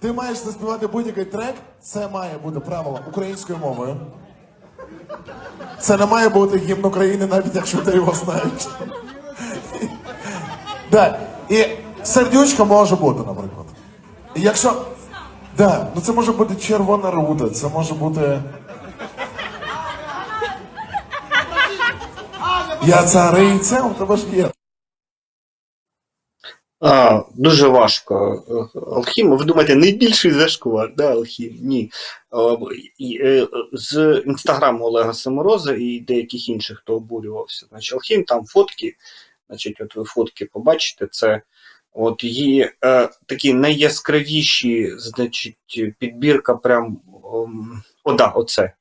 Ти маєш заспівати будь-який трек, це має бути правило українською мовою. Це не має бути гімн України, навіть якщо ти його знаєш. Да. І сердючка може бути, наприклад. І якщо. Да, ну це може бути червона рута, це може бути. Я цариця, у тебе ж є. А, дуже важко. Алхім, ви думаєте, найбільший зашквар, да, Алхім? Ні. Е, З інстаграму Олега Самороза і деяких інших, хто обурювався. Значить, Алхім там фотки, значить, от ви фотки побачите, це от її е, такі найяскравіші, значить, підбірка прям. О, да, оце.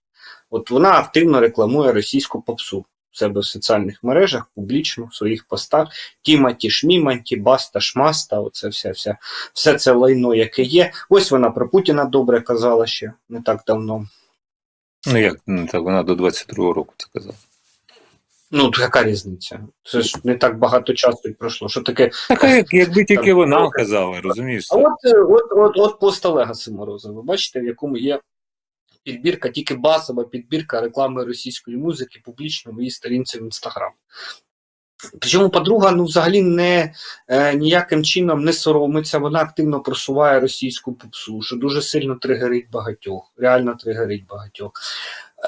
От вона активно рекламує російську попсу себе в соціальних мережах, публічно, в своїх постах. Тіматі, Шміманті, Баста, Шмаста, оце все, все, все це лайно, яке є. Ось вона про Путіна добре казала ще не так давно. Ну як не так, вона до 22-го року це казала. Ну, то яка різниця? Це ж не так багато часу пройшло. Що таке? Так, як, якби тільки вона казала, розумієш? А от, от, от, от пост Олега Симороза. Ви бачите, в якому є підбірка, тільки базова підбірка реклами російської музики публічно в її сторінці в інстаграм. Причому подруга ну, взагалі не е, ніяким чином не соромиться, вона активно просуває російську попсу, що дуже сильно тригерить багатьох, реально тригерить багатьох.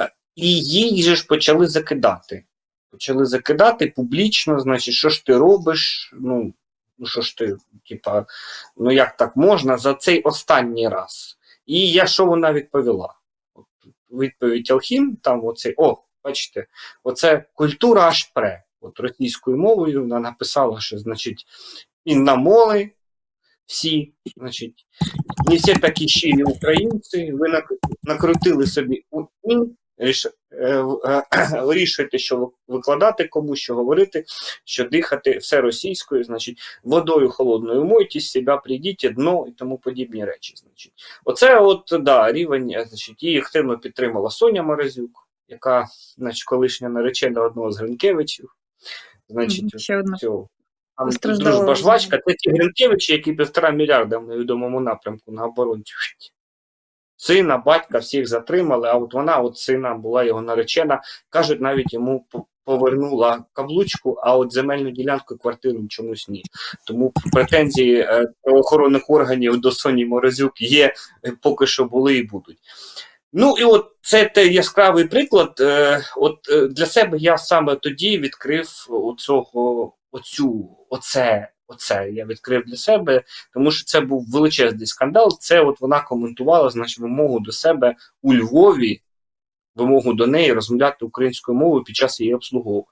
Е, і їй же ж почали закидати. Почали закидати публічно, значить, що ж ти робиш? Ну, ну що ж ти, типа, ну як так можна за цей останній раз? І я що вона відповіла? Відповідь Алхім, там оцей, о, бачите, оце культура аж пре. От російською мовою вона написала, що значить іннамоли всі, значить, не всі такі щирі українці, ви накрутили собі ін, вирішуєте, що викладати комусь, що говорити, що дихати все російською, значить, водою холодною мойтесь, себе прийдіть, дно і тому подібні речі. Значить. Оце от да, рівень, е, значить, її активно підтримала Соня Морозюк, яка, значить, колишня наречена одного з Гринкевичів. Значить, Ще одна. цього. Дружба жвачка, це ті Гринкевичі, які півтора мільярда в невідомому напрямку на оборонці. Сина, батька всіх затримали, а от вона, от сина, була його наречена. Кажуть, навіть йому повернула каблучку, а от земельну ділянку і квартиру чомусь ні. Тому претензії е, правоохоронних органів до Соні Морозюк є, е, поки що були і будуть. Ну і от це те яскравий приклад. Е, от для себе я саме тоді відкрив оцього, оцю, оце, оце я відкрив для себе, тому що це був величезний скандал. Це от вона коментувала, значить, вимогу до себе у Львові, вимогу до неї розмовляти українською мовою під час її обслуговування.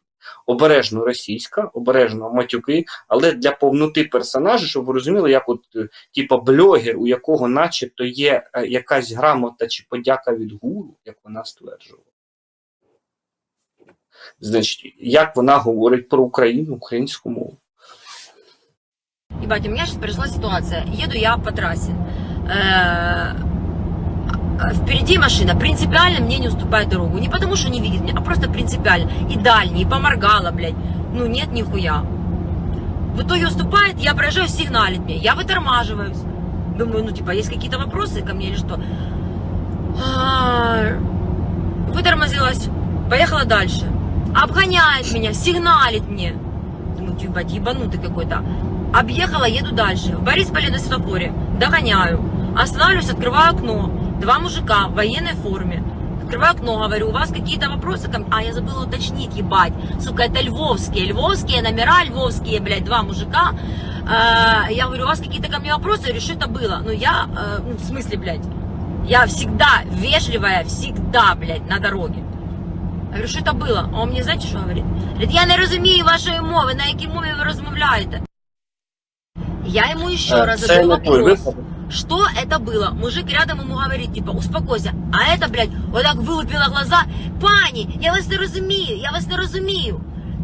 Обережно російська, обережно матюки, але для повноти персонажа, щоб ви розуміли, як от е, типа блогер, у якого начебто є е, якась грамота чи подяка від гуру, як вона стверджувала. Значить, як вона говорить про Україну, українську мову. Ебать, у меня сейчас произошла ситуация. Еду я по трассе. Э, Впереди машина принципиально мне не уступает дорогу. Не потому, что не видит меня, а просто принципиально. И дальний, и поморгала, блядь. Ну нет нихуя. В итоге уступает, я проезжаю, сигналит мне. Я вытормаживаюсь. Думаю, ну типа, есть какие-то вопросы ко мне или что? А, Вытормозилась, поехала дальше. Обгоняет меня, сигналит мне. Думаю, ебать, ебанутый какой-то. Объехала, еду дальше. В Борисполе на светофоре. Догоняю. Останавливаюсь, открываю окно. Два мужика в военной форме. Открываю окно, говорю, у вас какие-то вопросы ко мне? А, я забыла уточнить, ебать. Сука, это львовские. Львовские номера, львовские, блядь, два мужика. Э, Я говорю, у вас какие-то ко мне вопросы? Я говорю, что это было? Ну, я, э, ну, в смысле, блядь, я всегда вежливая, всегда, блядь, на дороге. Я говорю, що це було? А он мені, знаєте, що говорить? Говорить, я не розумію вашої мови, на якій мові ви розмовляєте. Я ему еще Е, раз Це задаю не той вопрос. випадок. Что это было? Мужик рядом ему говорит, типа, успокойся. А это, блядь, вот так вылупила глаза. Пані, я вас не розумію, я вас не розумію.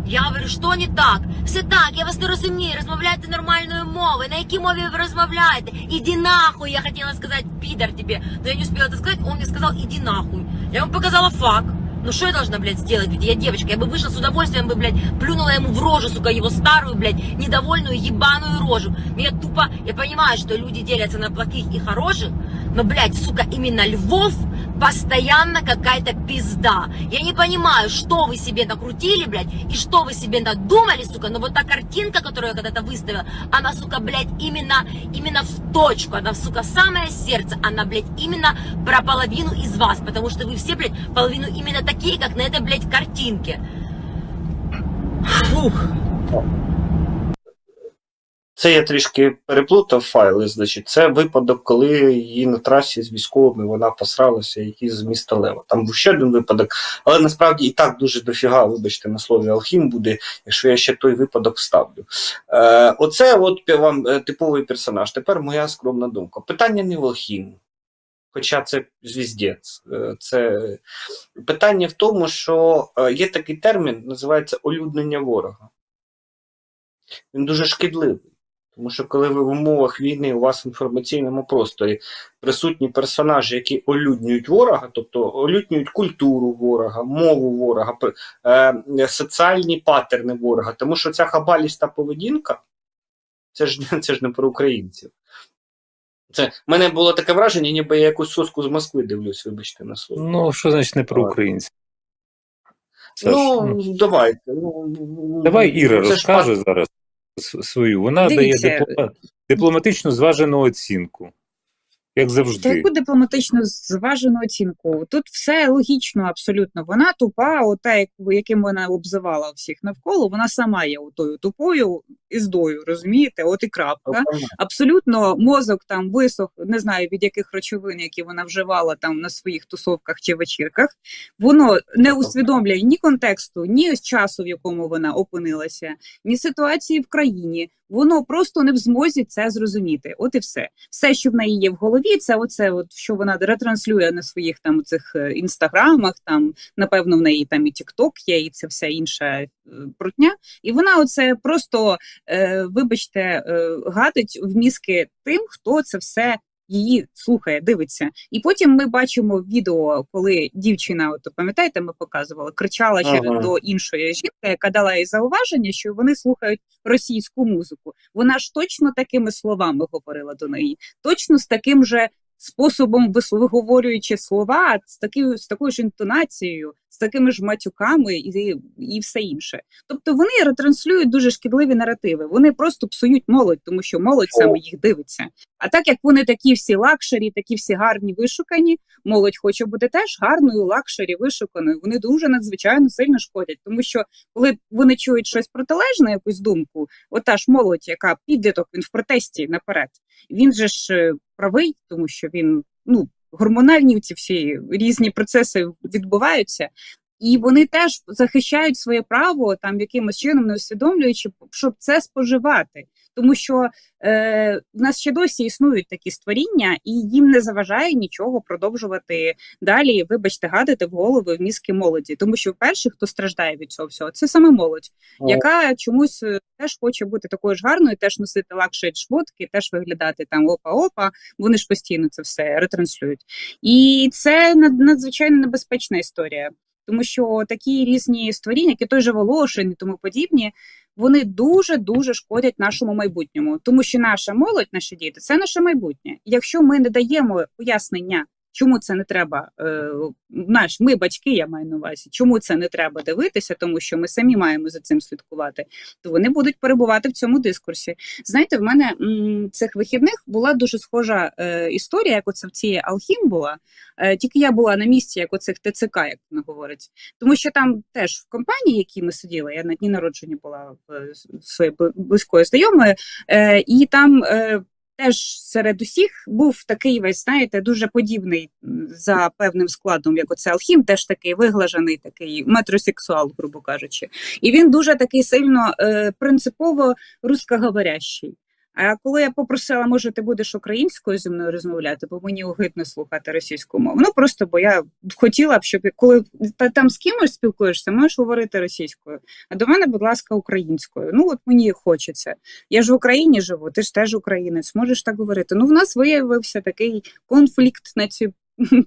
Я говорю, що не так? Все так, я вас не розумію, розмовляйте нормальною мовою. На якій мові ви розмовляєте? Іди нахуй, я хотіла сказати, підар тебе. Но я не успела это сказать, он мне сказал, иди нахуй. Я ему показала факт. Ну что я должна, блядь, сделать? Ведь я девочка, я бы вышла с удовольствием бы, блядь, плюнула ему в рожу, сука, его старую, блядь, недовольную ебаную рожу. Меня тупо, я понимаю, что люди делятся на плохих и хороших, но, блядь, сука, именно Львов постоянно какая-то пизда. Я не понимаю, что вы себе накрутили, блядь, и что вы себе надумали, сука, но вот та картинка, которую я когда-то выставила, она, сука, блядь, именно, именно в точку, она, сука, в самое сердце, она, блядь, именно про половину из вас, потому что вы все, блядь, половину именно такие, как на этой, блядь, картинке. Фух. Це я трішки переплутав файли. Значить, це випадок, коли її на трасі з військовими вона посралася, якийсь з міста Лева. Там був ще один випадок, але насправді і так дуже дофіга, вибачте, на слові Алхім буде, якщо я ще той випадок вставлю. Е, оце от вам е, типовий персонаж. Тепер моя скромна думка. Питання не в Алхіму. Хоча це звіздець. Е, Це питання в тому, що е, є такий термін, називається олюднення ворога. Він дуже шкідливий. Тому що коли ви в умовах війни у вас в інформаційному просторі присутні персонажі, які олюднюють ворога, тобто олюднюють культуру ворога, мову ворога, е, соціальні патерни ворога, тому що ця хабаліста поведінка це ж, це ж не про українців. Це в мене було таке враження, ніби я якусь соску з Москви дивлюсь, вибачте на слово. Ну, що значить не про українців? Ну, ну, давайте. Ну, давай Іра це ж розкаже зараз свою. Вона Дивіться. дає диплома- дипломатично зважену оцінку. Як завжди. Таку дипломатично зважену оцінку. Тут все логічно, абсолютно. Вона тупа, ота, як- яким вона обзивала всіх навколо, вона сама є отою тупою іздою, розумієте? От і крапка. Абсолютно мозок там висох, не знаю від яких речовин, які вона вживала там на своїх тусовках чи вечірках. Воно не усвідомлює ні контексту, ні часу, в якому вона опинилася, ні ситуації в країні. Воно просто не в змозі це зрозуміти. От і все. Все, що в неї є в голові, це оце, от що вона ретранслює на своїх там цих е, інстаграмах. Там напевно в неї там і Тікток є, і це вся інша е, брутня. І вона оце просто е, вибачте, е, гадить в мізки тим, хто це все її слухає, дивиться. І потім ми бачимо відео, коли дівчина, от пам'ятаєте, ми показували, кричала Ага. через до іншої жінки, яка дала їй зауваження, що вони слухають російську музику. Вона ж точно такими словами говорила до неї, точно з таким же. Способом висловиговорюючи слова з такою з такою ж інтонацією, з такими ж матюками і, і все інше. Тобто вони ретранслюють дуже шкідливі наративи. Вони просто псують молодь, тому що молодь саме їх дивиться. А так як вони такі всі лакшері, такі всі гарні, вишукані, молодь хоче бути теж гарною, лакшері, вишуканою. Вони дуже надзвичайно сильно шкодять, тому що коли вони чують щось протилежне, якусь думку, ота ж молодь, яка підліток, він в протесті наперед. Він же ж е, правий, тому що він ну гормональні ці всі різні процеси відбуваються. І вони теж захищають своє право там якимось чином, не усвідомлюючи, щоб це споживати. Тому що е, в нас ще досі існують такі створіння, і їм не заважає нічого продовжувати далі, вибачте, гадити в голови в мізки молоді. Тому що перший, хто страждає від цього всього, це саме молодь, яка чомусь е, теж хоче бути такою ж гарною, теж носити лакші шмотки, теж виглядати там опа-опа. Вони ж постійно це все ретранслюють. І це над- надзвичайно небезпечна історія. Тому що такі різні створіння, які той же Волошин і тому подібні, вони дуже дуже шкодять нашому майбутньому, тому що наша молодь, наші діти, це наше майбутнє. Якщо ми не даємо пояснення, чому це не треба, е, наш ми батьки, я маю на увазі, чому це не треба дивитися, тому що ми самі маємо за цим слідкувати, то вони будуть перебувати в цьому дискурсі. Знаєте, в мене цих вихідних була дуже схожа е, історія, як оце в цій Алхім була. Е, тільки я була на місці, як оцих ТЦК, як вона говорить. Тому що там теж в компанії, в якій ми сиділи, я на дні народження була в е, своєю бли- близькою знайомою, і там. Теж серед усіх був такий весь, знаєте, дуже подібний за певним складом, як оце Алхім, теж такий виглажений, такий метросексуал, грубо кажучи. І він дуже такий сильно е, принципово русскоговорящий. А коли я попросила, може, ти будеш українською зі мною розмовляти, бо мені огидно слухати російську мову. Ну просто бо я хотіла б, щоб коли та там з кимось спілкуєшся, можеш говорити російською. А до мене, будь ласка, українською. Ну от мені хочеться. Я ж в Україні живу, ти ж теж українець, можеш так говорити. Ну, в нас виявився такий конфлікт на цю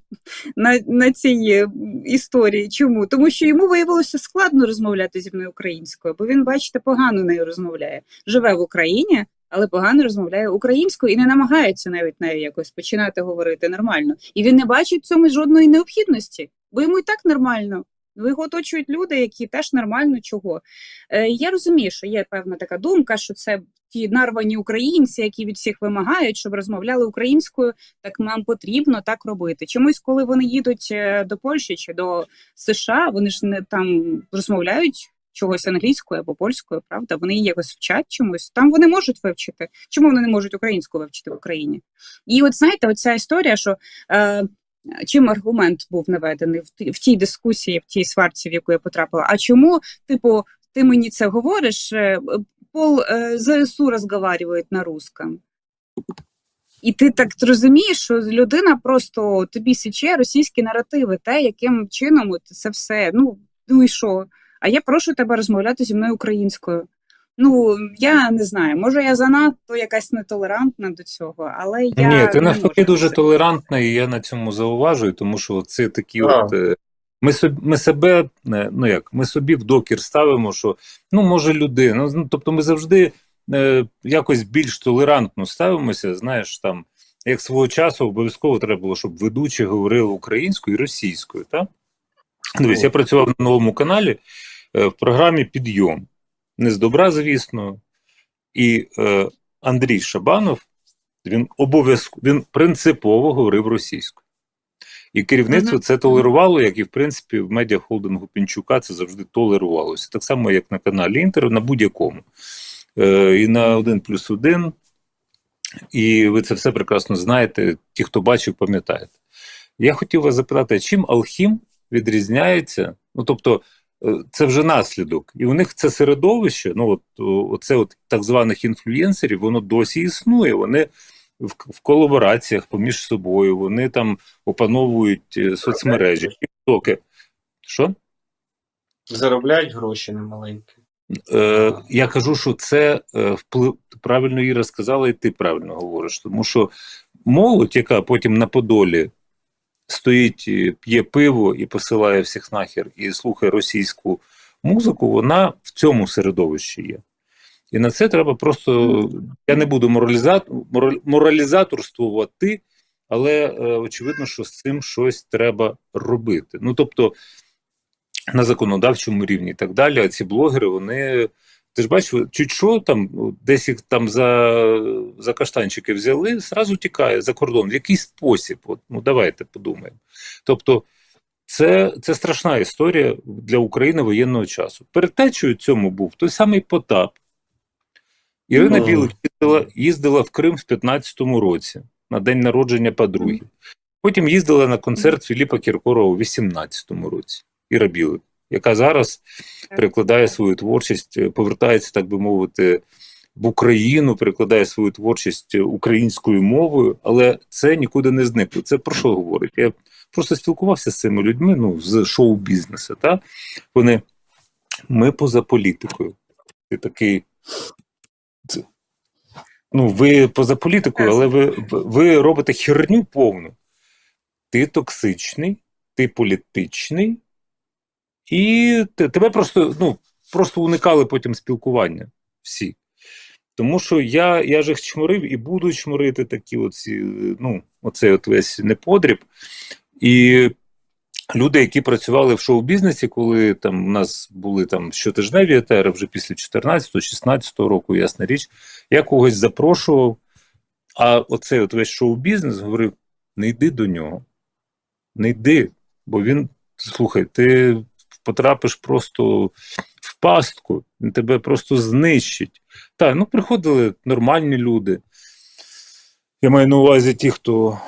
на, на цій е, історії. Чому? Тому що йому виявилося складно розмовляти зі мною українською, бо він, бачите, погано нею розмовляє. Живе в Україні, але погано розмовляє українською і не намагається навіть нею якось починати говорити нормально. І він не бачить в цьому жодної необхідності, бо йому і так нормально. Його оточують люди, які теж нормально чого. Е, я розумію, що є певна така думка, що це ті нарвані українці, які від всіх вимагають, щоб розмовляли українською, так нам потрібно так робити. Чомусь, коли вони їдуть е, до Польщі чи до США, вони ж не там розмовляють чогось англійською або польською, правда? Вони якось вчать чомусь. Там вони можуть вивчити. Чому вони не можуть українську вивчити в Україні? І от знаєте, оця історія, що. Е, Чим аргумент був наведений в в тій дискусії, в тій сварці, в яку я потрапила? А чому, типу, ти мені це говориш? е, Пол е, ЗСУ розговариває на русском. І ти так розумієш, що людина просто тобі січе російські наративи, те, яким чином це все. Ну, ну і що? А я прошу тебе розмовляти зі мною українською. Ну, я не знаю, може я занадто якась нетолерантна до цього, але я. Ні, ти навпаки дуже толерантна, і я на цьому зауважую, тому що це такі Так. от. е, Ми, собі, ми себе, е, ну як, ми собі в докір ставимо, що ну може людина. Ну, тобто ми завжди е, якось більш толерантно ставимося. Знаєш, там, як свого часу обов'язково треба було, щоб ведучі говорили українською і російською. Так? Дивись, я працював на новому каналі е, в програмі Підйом. Не з добра, звісно. І е, Андрій Шабанов він обов'язково він принципово говорив російською. І керівництво це толерувало, як і в принципі в медіахолдингу Пінчука це завжди толерувалося. Так само, як на каналі Інтер, на будь-якому. Е, і на 1 плюс 1. І ви це все прекрасно знаєте. Ті, хто бачив, пам'ятаєте. Я хотів вас запитати, чим Алхім відрізняється? Ну, тобто, е, це вже наслідок. І у них це середовище, ну от оце от так званих інфлюєнсерів, воно досі існує. Вони в, в колабораціях поміж собою, вони там опановують е, соцмережі, тіктоки. Що? Заробляють гроші немаленькі. Е, я кажу, що це е, вплив правильно Іра сказала, і ти правильно говориш. Тому що молодь, яка потім на Подолі стоїть, п'є пиво і посилає всіх нахер і слухає російську музику, вона в цьому середовищі є. І на це треба просто. Я не буду моралізаторствувати, але е, очевидно, що з цим щось треба робити. Ну тобто на законодавчому рівні і так далі. А ці блогери, вони. Ти ж бачиш, чуть що там, десь їх там за, за каштанчики взяли, зразу тікає за кордон. В який спосіб? От, ну давайте подумаємо. Тобто, це, це страшна історія для України воєнного часу. Передтечею цьому був той самий Потап. Ірина Ну. Білик їздила, їздила в Крим в 15-му році на день народження подруги. Потім їздила на концерт Філіпа Кіркорова у 18-му році. Іра Білик, яка зараз перекладає свою творчість, е, повертається, так би мовити, в Україну, перекладає свою творчість е, українською мовою, але це нікуди не зникло. Це про що говорить? Я просто спілкувався з цими людьми, ну, з шоу-бізнесу. Та? Вони, ми поза політикою. Ти такий. це- Ну, ви поза політикою, але ви, ви робите херню повну. Ти токсичний, ти політичний, і тебе просто, ну, просто уникали потім спілкування всі. Тому що я, я ж їх чморив і буду чморити такі оці, ну, оцей от весь неподріб. І люди, які працювали в шоу-бізнесі, коли там у нас були там щотижневі етери, вже після 14-16 року, ясна річ, я когось запрошував, а оцей от весь шоу-бізнес говорив: не йди до нього, не йди, бо він, слухай, ти потрапиш просто в пастку, тебе просто знищить. Так, ну приходили нормальні люди. Я маю на увазі ті, хто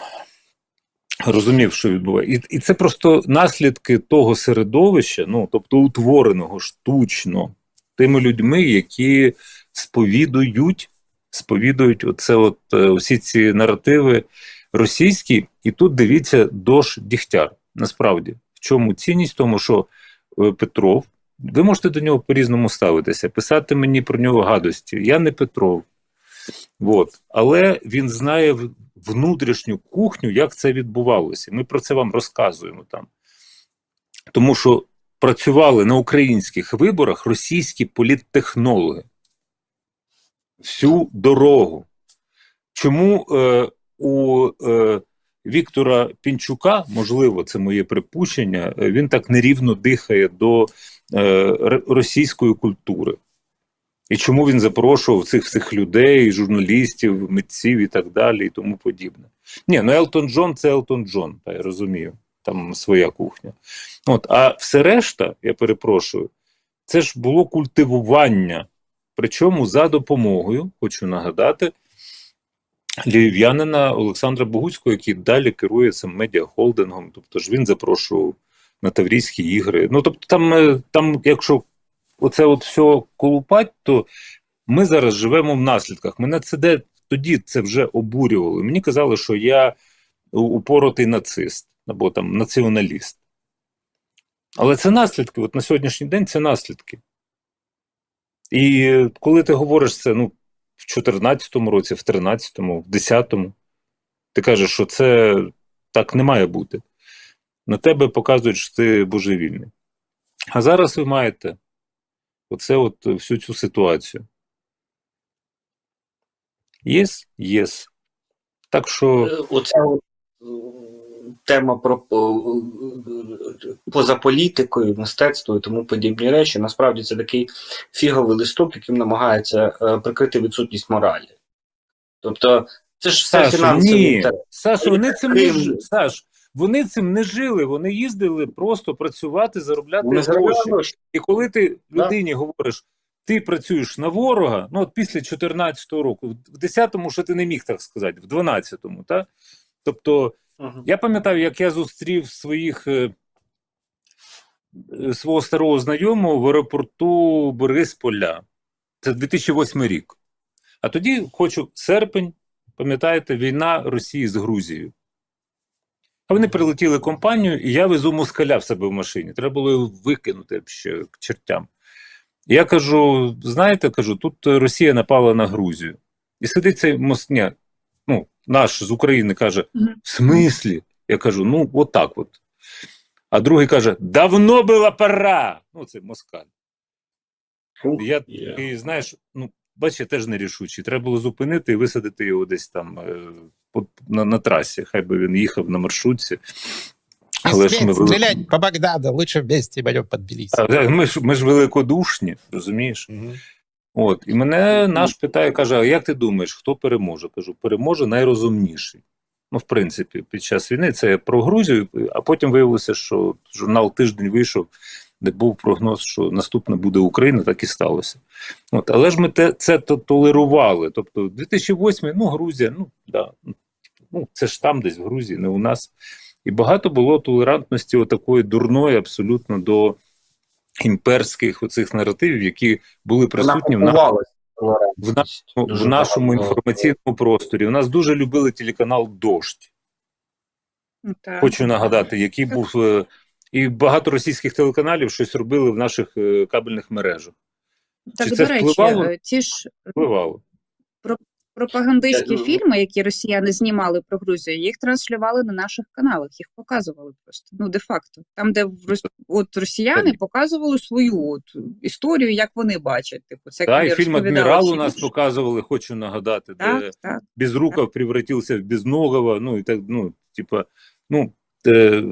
розумів, що відбувається. І, і це просто наслідки того середовища, ну, тобто утвореного штучно тими людьми, які сповідують, сповідують оце от, е, усі ці наративи російські, і тут дивіться Дош Дігтяр. Насправді, в чому цінність? Тому що Петров, ви можете до нього по-різному ставитися, писати мені про нього гадості. Я не Петров. От. Але він знає внутрішню кухню, як це відбувалося. Ми про це вам розказуємо там. Тому що працювали на українських виборах російські політтехнологи всю дорогу. Чому е, у е, Віктора Пінчука, можливо, це моє припущення, е, він так нерівно дихає до е, російської культури? І чому він запрошував цих всіх людей, журналістів, митців і так далі, і тому подібне? Ні, ну Елтон Джон це Елтон Джон, та я розумію, там своя кухня. От, а все решта, я перепрошую, це ж було культивування. Причому за допомогою, хочу нагадати, львів'янина Олександра Богуцького, який далі керує цим медіахолдингом. Тобто ж він запрошував на Таврійські ігри. Ну тобто, там, е, там якщо оце от все колупать, то ми зараз живемо в наслідках. Мене це де тоді це вже обурювало. Мені казали, що я упоротий нацист або там націоналіст. Але це наслідки. От на сьогоднішній день це наслідки. І коли ти говориш це ну, в 2014 році, в 2013, в 2010, ти кажеш, що це так не має бути. На тебе показують, що ти божевільний. А зараз ви маєте оце от е, всю цю ситуацію. Єс, єс. Так що. Е, Оця от, е, тема про е, поза політикою, мистецтво і тому подібні речі, насправді це такий фіговий листок, яким намагається е, прикрити відсутність моралі. Тобто, це ж все фінансові. Саш, вони цим не жили. Саш, вони цим не жили. Вони їздили просто працювати, заробляти Вони гроші. гроші. І коли ти Да. людині говориш, ти працюєш на ворога, ну от після 14-го року, в 10-му, що ти не міг так сказати, в 12-му, так? Тобто, Я пам'ятаю, як я зустрів своїх е, е, свого старого знайомого в аеропорту Борисполя. Це 2008 рік. А тоді хочу серпень, пам'ятаєте, війна Росії з Грузією. А вони прилетіли компанію, і я везу москаля в себе в машині. Треба було його викинути ще к чертям. Я кажу: знаєте, кажу, тут Росія напала на Грузію. І сидить цей москня, наш з України каже: в смислі? Я кажу, ну, отак от. А другий каже: давно була пора. Ну, це москаль. Ух, Я є. і знаєш, ну бач, я теж нерішучий. Треба було зупинити і висадити його десь там е, по- на, на трасі. Хай би він їхав на маршрутці. Але ж ми вели- по Багдаду, лучше вместе пойдем под Тбилиси. А, е, ми ж ми ж великодушні, розумієш? Мгм. От і мене наш питає, каже: А як ти думаєш, хто переможе? Кажу, переможе найрозумніший. Ну, в принципі, під час війни це про Грузію, а потім виявилося, що журнал тиждень вийшов, де був прогноз, що наступна буде Україна, так і сталося. От, але ж ми те, це то толерували. Тобто, 2008, ну, Грузія, ну да, ну це ж там десь в Грузії, не у нас. І багато було толерантності отакої дурної, абсолютно до імперських оцих наративів, які були присутні в, нашому, в, на, в нашому інформаційному просторі. У нас дуже любили телеканал Дождь. Ну, так. Хочу нагадати, який був. е, І багато російських телеканалів щось робили в наших е, кабельних мережах. Так, Чи це до речі, впливало? е, ті ж Впливало. Пропагандистські Я- фільми, які росіяни знімали про Грузію, їх транслювали на наших каналах, їх показували просто. Ну, де-факто. Там, де от росіяни показували свою от історію, як вони бачать. Типу, це Так, і фільм Адмірал у нас показували, хочу нагадати, де Так, так. Превратився в Безногого, ну і так, ну, типа, ну, е,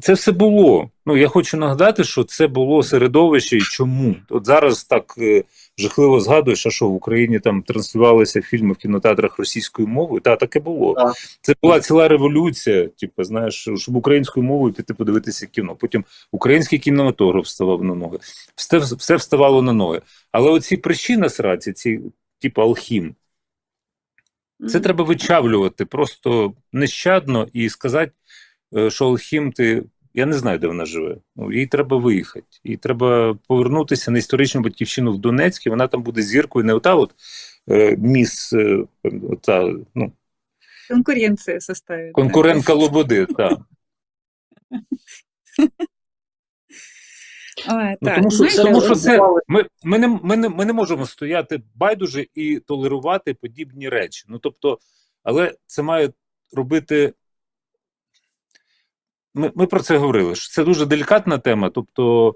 це все було. Ну, я хочу нагадати, що це було середовище і чому. От зараз так е, жахливо згадуєш, а що в Україні там транслювалися фільми в кінотеатрах російською мовою. Та таке було. Так. Це була ціла революція, типу, знаєш, щоб українською мовою піти подивитися кіно. Потім український кінематограф вставав на ноги. Все, все вставало на ноги. Але оці причини сраці, ці, типу, алхім, це треба вичавлювати просто нещадно і сказати, е, що Алхім, ти. Я не знаю, де вона живе. Ну, їй треба виїхати. Їй треба повернутися на історичну батьківщину в Донецьк, і вона там буде зіркою, не ота от е, міс, е, ота, ну, Конкуренція составить. конкурентка Лободи. Так. А, Ну, так, тому що, знаєте, тому що це, ми, ми, не, ми, не, ми не можемо стояти байдуже і толерувати подібні речі. Ну, тобто, Але це має робити. Ми, ми про це говорили. що Це дуже делікатна тема. Тобто,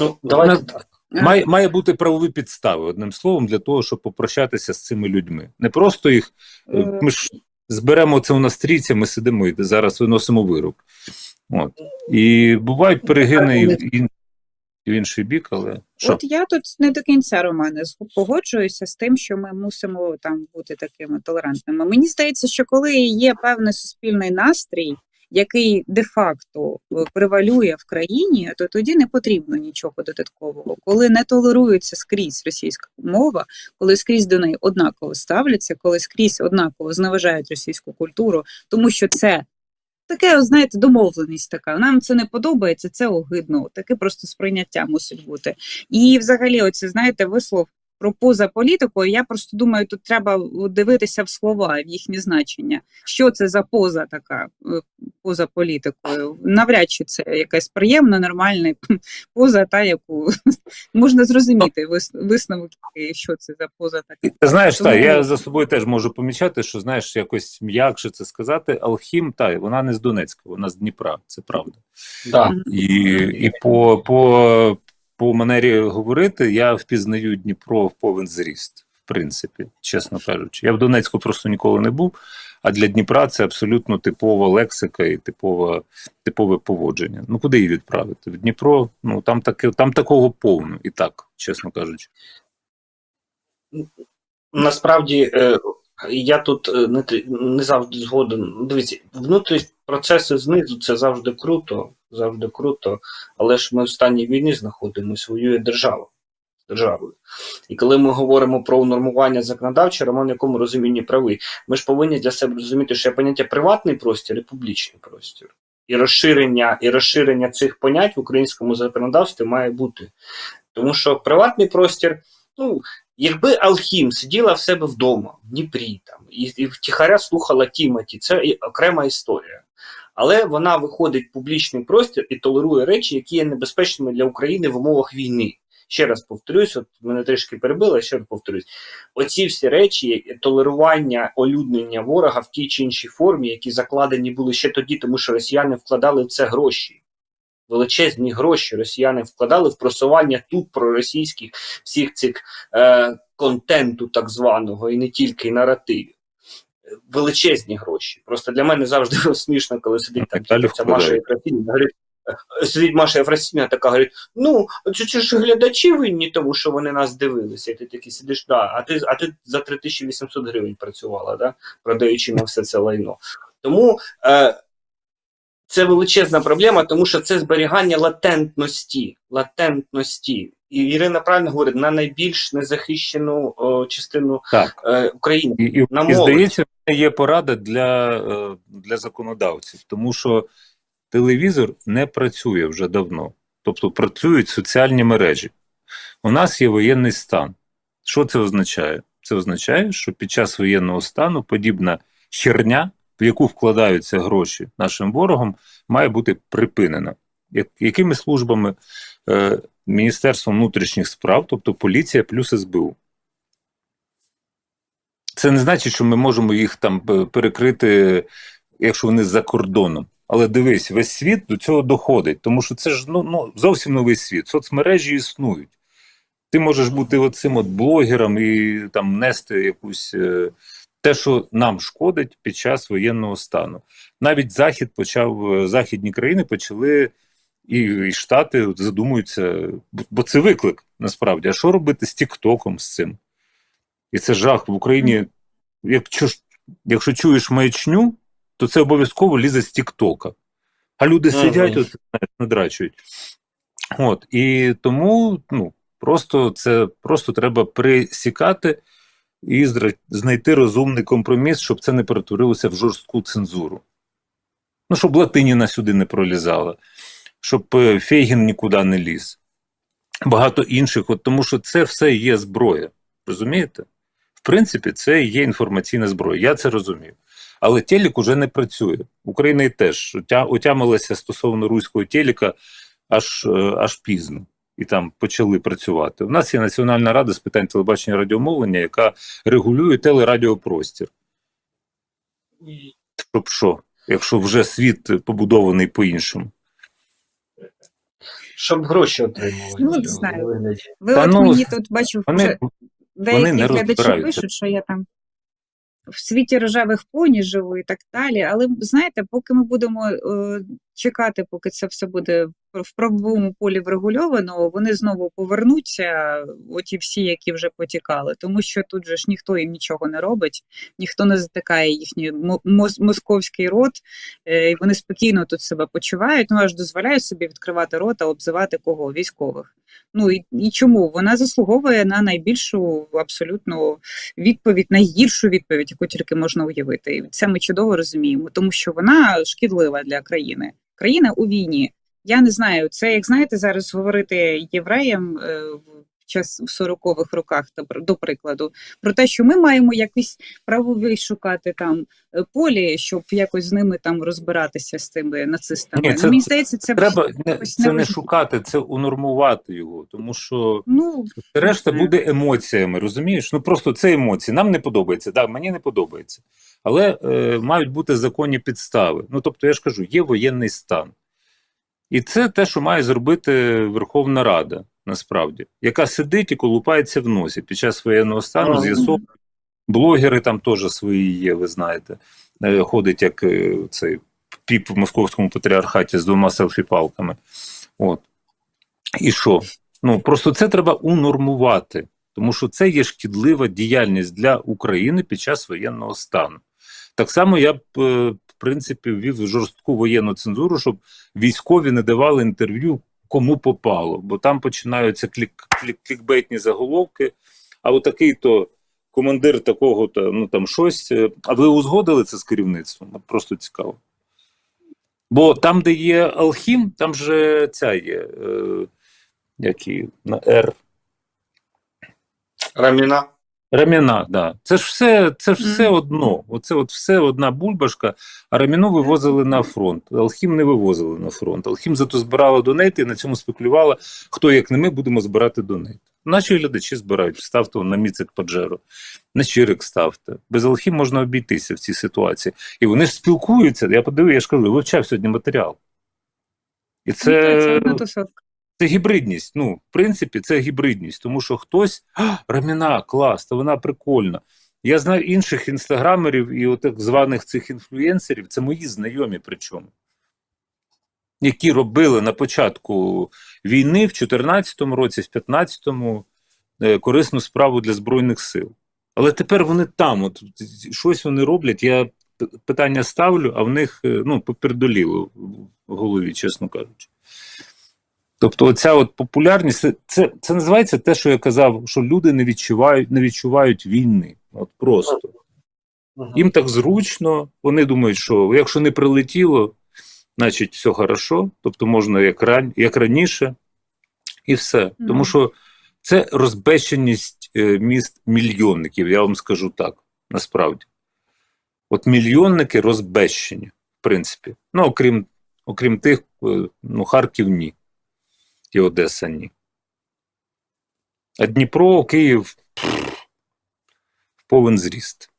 Ну, давайте так. Має, має бути правові підстави, одним словом, для того, щоб попрощатися з цими людьми. Не просто їх. е, Е. Ми ж зберемо це у нас трійця, ми сидимо і зараз виносимо вирок. От. І бувають перегини і, в інший бік, але що? От я тут не до кінця, Романе, погоджуюся з тим, що ми мусимо там бути такими толерантними. Мені здається, що коли є певний суспільний настрій, який де-факто е, превалює в країні, то тоді не потрібно нічого додаткового. Коли не толерується скрізь російська мова, коли скрізь до неї однаково ставляться, коли скрізь однаково зневажають російську культуру, тому що це. Таке, знаєте, домовленість така. Нам це не подобається, це огидно. Таке просто сприйняття мусить бути. І взагалі, оце знаєте, вислов про поза політикою. Я просто думаю, тут треба дивитися в слова, в їхні значення. Що це за поза така е, поза політикою? Навряд чи це якась приємна, нормальна поза, та яку можна зрозуміти вис- висновок, який, що це за поза така. Знаєш, Тому- та, я за собою теж можу помічати, що знаєш, якось м'якше це сказати. Алхім, та, вона не з Донецька, вона з Дніпра, це правда. Да. І, і по, по, по манері говорити я впізнаю Дніпро в повен зріст, в принципі, чесно кажучи. Я в Донецьку просто ніколи не був, а для Дніпра це абсолютно типова лексика і типова, типове поводження. Ну куди її відправити? В Дніпро, ну там таке, там такого повно, і так, чесно кажучи. Насправді е, я тут е, не, не завжди згоден. Дивіться, внутрішні процеси знизу це завжди круто, завжди круто, але ж ми в стані війни знаходимося, воює держава державою. І коли ми говоримо про унормування законодавче, Роман в якому розумінні правий, ми ж повинні для себе розуміти, що є поняття приватний простір і публічний простір. І розширення, і розширення цих понять в українському законодавстві має бути. Тому що приватний простір, ну, Якби Алхім сиділа в себе вдома, в Дніпрі там, і, і втіхаря слухала Тімоті, це окрема історія. Але вона виходить в публічний простір і толерує речі, які є небезпечними для України в умовах війни. Ще раз повторюсь, от мене трішки перебили, ще раз повторюсь. Оці всі речі, толерування, олюднення ворога в тій чи іншій формі, які закладені були ще тоді, тому що росіяни вкладали в це гроші. Величезні гроші росіяни вкладали в просування тут проросійських всіх цих е, контенту, так званого, і не тільки наративів. Величезні гроші. Просто для мене завжди смішно, коли сидить там ця Маша вкладають. Говорить, сидить Маша Єфросинівна, така говорить: ну, це, це ж глядачі винні, тому що вони нас дивилися. І ти такий сидиш, да, а ти, а ти за 3800 гривень працювала, да, продаючи на все це лайно. Тому е, це величезна проблема, тому що це зберігання латентності. латентності. І Ірина правильно говорить на найбільш незахищену о, частину Так. е, України. І, і, На і здається, є порада для, е, для законодавців, тому що телевізор не працює вже давно. Тобто працюють соціальні мережі. У нас є воєнний стан. Що це означає? Це означає, що під час воєнного стану подібна херня, в яку вкладаються гроші нашим ворогам, має бути припинена. Якими службами? Е, Міністерством внутрішніх справ, тобто поліція плюс СБУ. Це не значить, що ми можемо їх там е, перекрити, якщо вони за кордоном. Але дивись, весь світ до цього доходить, тому що це ж ну, ну, зовсім новий світ. Соцмережі існують. Ти можеш бути оцим от блогером і там нести якусь е, те, що нам шкодить під час воєнного стану. Навіть Захід почав, західні країни почали, і, і Штати задумуються, бо- це виклик насправді. А що робити з Тіктоком з цим? І це жах в Україні. Якщо, якщо чуєш маячню, то це обов'язково лізе з Тіктока. А люди Ага. сидять, от, надрачують. От, і тому ну, просто це просто треба присікати і знайти розумний компроміс, щоб це не перетворилося в жорстку цензуру. Ну, щоб Латиніна сюди не пролізала, щоб е, Фейгін нікуди не ліз. Багато інших, от, тому що це все є зброя. Розумієте? В принципі, це є інформаційна зброя. Я це розумію. Але телек уже не працює. Україна і теж отя- отямилася стосовно руського телека аж, е, аж пізно. і там почали працювати. У нас є Національна рада з питань телебачення і радіомовлення, яка регулює телерадіопростір. Щоб що, якщо вже світ побудований по-іншому. Щоб гроші отримували. Ну, не знаю. вигляді. Ви Та от ну, мені тут бачу, Вони, вже вони деякі не глядачі пишуть, що я там в світі рожевих поні живу і так далі. Але знаєте, поки ми будемо е, чекати, поки це все буде в правовому полі врегульовано, вони знову повернуться, оті всі, які вже потікали, тому що тут же ж ніхто їм нічого не робить, ніхто не затикає їхній московський рот, е, і вони спокійно тут себе почувають. Ну аж дозволяє собі відкривати рота, обзивати кого військових. Ну і, і чому вона заслуговує на найбільшу абсолютно відповідь, найгіршу відповідь, яку тільки можна уявити. І це ми чудово розуміємо, тому що вона шкідлива для країни. Країна у війні. Я не знаю, це як знаєте зараз говорити євреям е, в час в 40-х роках, до прикладу, про те, що ми маємо якийсь правовий шукати там е, полі, щоб якось з ними там розбиратися з тими нацистами. Ні, Ну, це- мені здається, це Треба не, це не шукати, це унормувати його, тому що ну решта знаю. буде емоціями, розумієш? Ну просто це емоції. Нам не подобається, да, мені не подобається. Але е, мають бути законні підстави. Ну тобто, я ж кажу, є воєнний стан. І це те, що має зробити Верховна Рада, насправді, яка сидить і колупається в носі під час воєнного стану, з'ясовує. Блогери там теж свої є, ви знаєте. Е, Ходить як е, цей піп в московському патріархаті з двома селфі-палками. От. І що? Ну просто це треба унормувати, тому що це є шкідлива діяльність для України під час воєнного стану. Так само я б, е, принципі, ввів жорстку воєнну цензуру, щоб військові не давали інтерв'ю кому попало, бо там починаються клік, клік, клікбейтні заголовки. А отакий то командир такого, то ну там щось. е, А ви узгодили це з керівництвом? Просто цікаво. Бо там, де є Алхім, там же ця є. Е, які на Р. Раміна. Раміна, да. Це ж все, це ж все одно. Оце от все одна бульбашка, а Раміну вивозили на фронт. Алхім не вивозили на фронт. Алхім зато збирала донейти і на цьому спекулювала, хто як не ми будемо збирати донейт. Наші глядачі збирають, ставте на міцик Паджеро, на щирик ставте. Без Алхім можна обійтися в цій ситуації. І вони ж спілкуються. Я подивив, я ж кажу, вивчав сьогодні матеріал. І це це, тусовка. Це гібридність. Ну, в принципі, це гібридність, тому що хтось «А, Раміна, клас, то вона прикольна. Я знаю інших інстаграмерів і так званих цих інфлюенсерів, це мої знайомі, причому, які робили на початку війни в 2014 році, в 2015 е, корисну справу для Збройних сил. Але тепер вони там, от щось вони роблять. Я питання ставлю, а в них е, ну, попердоліло в голові, чесно кажучи. Тобто, оця от популярність, це, це, це називається те, що я казав, що люди не відчувають, не відчувають війни. От просто. Їм так зручно, вони думають, що якщо не прилетіло, значить все хорошо, тобто можна як, ран, як раніше, і все. Тому що це розбещеність е, міст мільйонників, я вам скажу так, насправді. От мільйонники розбещені, в принципі. Ну, окрім, окрім тих, е, ну, Харків ні. І Одеса ні. А Дніпро, Київ повен зріст.